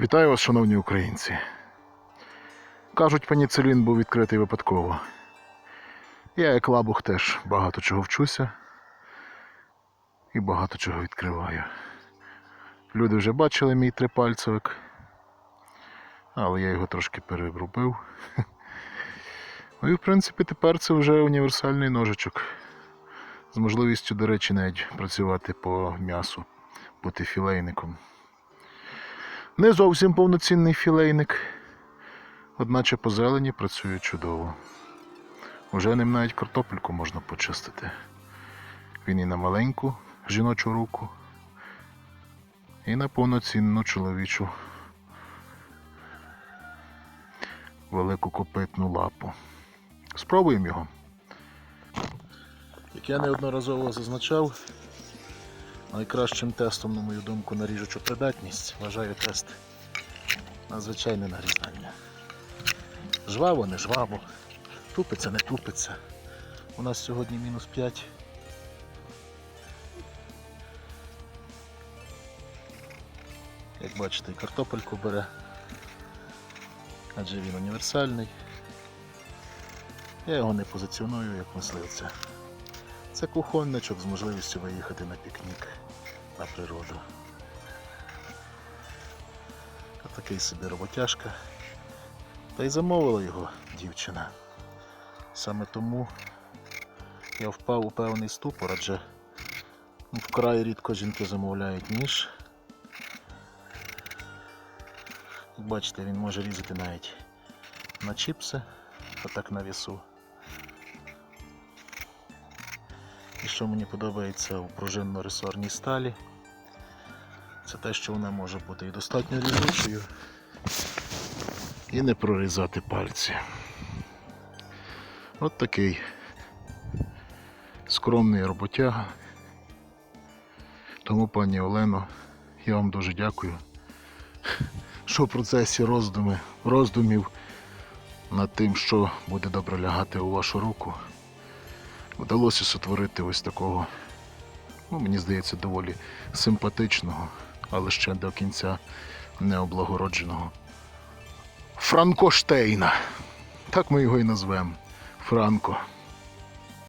Вітаю вас, шановні українці. Кажуть, пеніцилін був відкритий випадково. Я, як лабух, теж багато чого вчуся і багато чого відкриваю. Люди вже бачили мій трипальцевик, але я його трошки перебрубив. Ну і в принципі тепер це вже універсальний ножичок. З можливістю, до речі, навіть працювати по м'ясу, бути філейником. Не зовсім повноцінний філейник, одначе по зелені працює чудово. Уже ним навіть картопельку можна почистити. Він і на маленьку жіночу руку, і на повноцінну чоловічу велику копитну лапу. Спробуємо його. Як я неодноразово зазначав, найкращим тестом, на мою думку, на ріжучу придатність вважаю тест на звичайне нарізання. Жваво, не жваво, тупиться, не тупиться. У нас сьогодні мінус 5. Як бачите, і картопельку бере, адже він універсальний. Я його не позиціоную як мисливця. Це кухонничок з можливістю виїхати на пікнік на природу. А такий собі роботяжка. Та й замовила його дівчина. Саме тому я впав у певний ступор, адже ну, вкрай рідко жінки замовляють ніж. Бачите, він може різати навіть на чіпси, отак на вісу. І що мені подобається у пружинно-ресорній сталі, це те, що вона може бути і достатньо різучою, і не прорізати пальці. От такий скромний роботяга. Тому, пані Олено, я вам дуже дякую, що в процесі роздуми, роздумів над тим, що буде добре лягати у вашу руку вдалося сотворити ось такого, ну, мені здається, доволі симпатичного, але ще до кінця необлагородженого Франкоштейна. Так ми його і назвемо. Франко.